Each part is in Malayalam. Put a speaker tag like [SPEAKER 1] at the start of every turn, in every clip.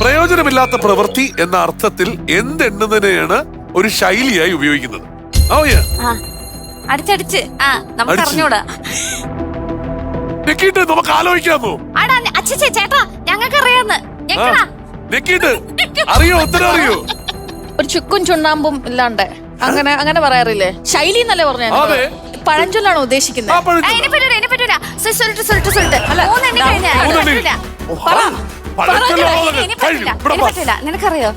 [SPEAKER 1] പ്രയോജനമില്ലാത്ത പ്രവൃത്തി എന്ന അർത്ഥത്തിൽ എന്തെണ്ണുന്നതിനെയാണ് ഒരു ശൈലിയായി ഉപയോഗിക്കുന്നത്. Oh,
[SPEAKER 2] ആ അടിച്ചടിച്ച്. ആ നമുക്ക്. അറിഞ്ഞൂടാ.
[SPEAKER 1] നെക്കിയിട്ട് നമുക്ക് ആലോചിക്കാമോ?
[SPEAKER 2] ആടാ അച്ഛച്ചേ ചേട്ടാ ഞങ്ങൾക്ക് അറിയാന്ന് ഞെക്കടാ.
[SPEAKER 1] അറിയോ ഉത്തരം അറിയോ?
[SPEAKER 3] ഒരു ചുക്കും ചുണ്ണാമ്പും ഇല്ലാണ്ട്. അങ്ങനെ അങ്ങനെ പറയാറില്ലേ? ശൈലി എന്നല്ലേ പറഞ്ഞു. പഴഞ്ചൊല്ലാണോ ഉദ്ദേശിക്കുന്നത്.
[SPEAKER 2] ആ,
[SPEAKER 1] എണ്ണ
[SPEAKER 2] നല്ല നിനക്കറിയോ?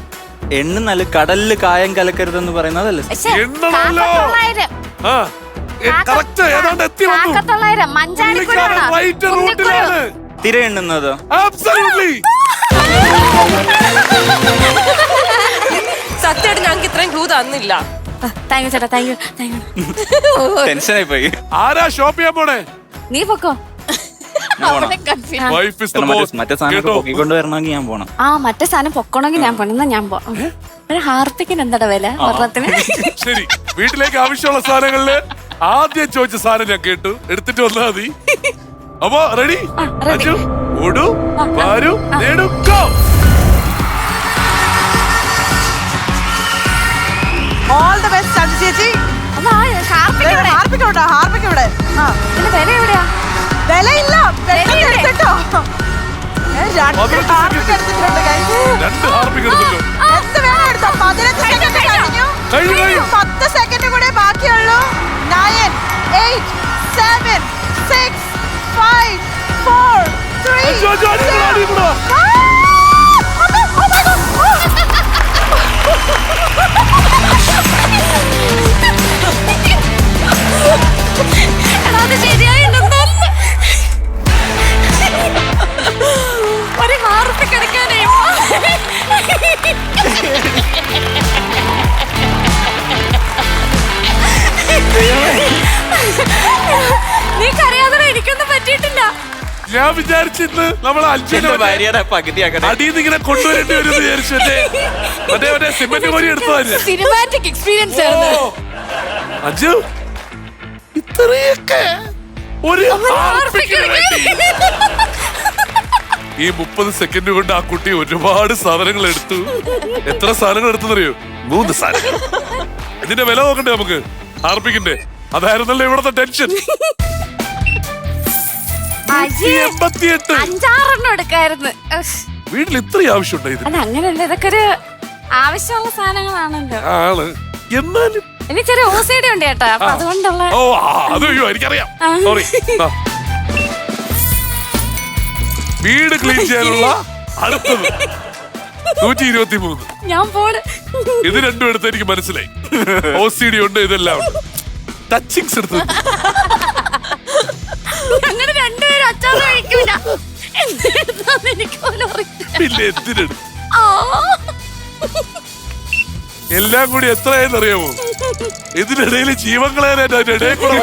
[SPEAKER 4] എണ്ണുന്നല്ല കടലിൽ കായം കലക്കരുതെന്ന് പറയുന്നതല്ലേ തിര എണ്ണുന്നത്.
[SPEAKER 5] സത്യമായിട്ട് ഞങ്ങൾക്ക് ഇത്രയും ക്ലൂ തന്നില്ല.
[SPEAKER 2] താങ്ക് യു ചേട്ടാ താങ്ക് യു താങ്ക് യു.
[SPEAKER 4] ടെൻഷനായി പോയി.
[SPEAKER 1] ആരാ ഷോപ്പ് ചെയ്യാൻ പോണേ?
[SPEAKER 2] നീ പൊക്കോ?
[SPEAKER 1] വൈഫ് ഇസ് ദ
[SPEAKER 4] കാരണം മറ്റേ- സാധനം പൊക്കിക്കൊണ്ട് വരണമെങ്കിൽ ഞാൻ പോണം.
[SPEAKER 2] ആ മറ്റേ സാധനം പൊക്കണമെങ്കിൽ ഞാൻ പോണെന്നാ ഞാൻ പോ ഒരു ഹാർപ്പിക്കിന് എന്താ വില? ഒരെണ്ണത്തിന്?
[SPEAKER 1] ശരി. വീട്ടിലേക്ക് ആവശ്യമുള്ള സാധനങ്ങളിൽ ആദ്യം ചോദിച്ച സാധനം ഞാൻ കേട്ടു. എടുത്തിട്ട് വന്നാ മതി. അപ്പോ റെഡി. അച്ചു ഓടു പാരു നേടു
[SPEAKER 6] ഓൾ ദ ബെസ്റ്റ് ചന്ദ് ചേച്ചി. കഴിഞ്ഞു
[SPEAKER 1] കഴിഞ്ഞു, കഴിഞ്ഞു.
[SPEAKER 6] പത്ത് സെക്കൻഡ് കൂടെ ബാക്കിയുള്ളൂ. Nine eight seven six five four three
[SPEAKER 1] ഞാൻ വിചാരിച്ചിന്ന് നമ്മൾ അഞ്ചിന്റെ
[SPEAKER 4] ഭാര്യയുടെ
[SPEAKER 1] അടിയിൽ നിന്ന് ഇങ്ങനെ കൊണ്ടുവരേണ്ടി വരും വിചാരിച്ചു മറ്റേ മറ്റേ മറ്റേ സിമെന്റ് കോരി എടുത്തതല്ലേ
[SPEAKER 3] സിനിമാറ്റിക് എക്സ്പീരിയൻസ് ആയിരുന്നു.
[SPEAKER 1] അജു ഇത്രയൊക്കെ ഒരു ഹാർപ്പിക്കിന് വേണ്ടി. ഈ മുപ്പത് സെക്കൻഡ് കൊണ്ട് ആ കുട്ടി ഒരുപാട് സാധനങ്ങൾ എടുത്തു. എത്ര സാധനങ്ങൾ എടുത്തെന്നറിയോ? മൂന്ന് സാധനങ്ങൾ. ഇതിന്റെ വില നോക്കണ്ടേ നമുക്ക്? ഹാർപ്പിക്കിന്റെ അതായിരുന്നല്ലോ ഇവിടുത്തെ ടെൻഷൻ എൺപത്തിയെട്ട്.
[SPEAKER 2] അഞ്ചാറെണ്ണം എടുക്കായിരുന്നു. ഉഫ്.
[SPEAKER 1] വീട്ടിൽ ഇത്രയും ആവശ്യമുണ്ടോ ഇത്
[SPEAKER 2] അങ്ങനെയല്ല ഇതൊക്കെ ഒരു ആവശ്യമുള്ള സാധനങ്ങളാണല്ലോ.
[SPEAKER 1] എന്നാലും
[SPEAKER 2] എനിക്ക് ചെറിയ ഓസൈഡി ഉണ്ട് ചേട്ടാ അപ്പൊ അതുകൊണ്ടുള്ള
[SPEAKER 1] ഓ ആ, അത് അയ്യോ എനിക്കറിയാം. സോറി വീട് ക്ലീൻ ചെയ്യാനുള്ള അടുത്തത്. നൂറ്റി ഇരുപത്തി മൂന്ന്
[SPEAKER 2] ഞാൻ പോണ്.
[SPEAKER 1] ഇത് രണ്ടും എടുത്ത് എനിക്ക് മനസ്സിലായി. ഒ സി ഡി ഉണ്ട് ഇതെല്ലാം ഉണ്ട്. ടച്ചിങ്സ് എടുത്ത് പിന്നെ എന്തിനെടുത്ത്
[SPEAKER 2] ആ.
[SPEAKER 1] എല്ലാം കൂടി എത്രയായെന്ന് അറിയാമോ ഇതിനിടയിൽ ജീവങ്ങളേനെ ഇടയിൽ കൂടെ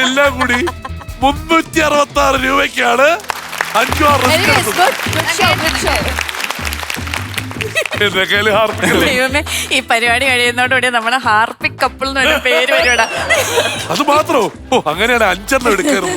[SPEAKER 1] എല്ലാം കൂടി മുന്നൂറ്റി അറുപത്തി ആറ് രൂപയ്ക്കാണ് അഞ്ചോ
[SPEAKER 2] ഈ പരിപാടി കഴിയുന്നതോടുകൂടി നമ്മുടെ ഹാർപ്പിക് കപ്പിൾ എന്ന് പറഞ്ഞ പേര് വരുവാടാ.
[SPEAKER 1] അത് മാത്രോ? ഓ അങ്ങനെയാണ് അഞ്ചെണ്ണം എടുക്കരുത്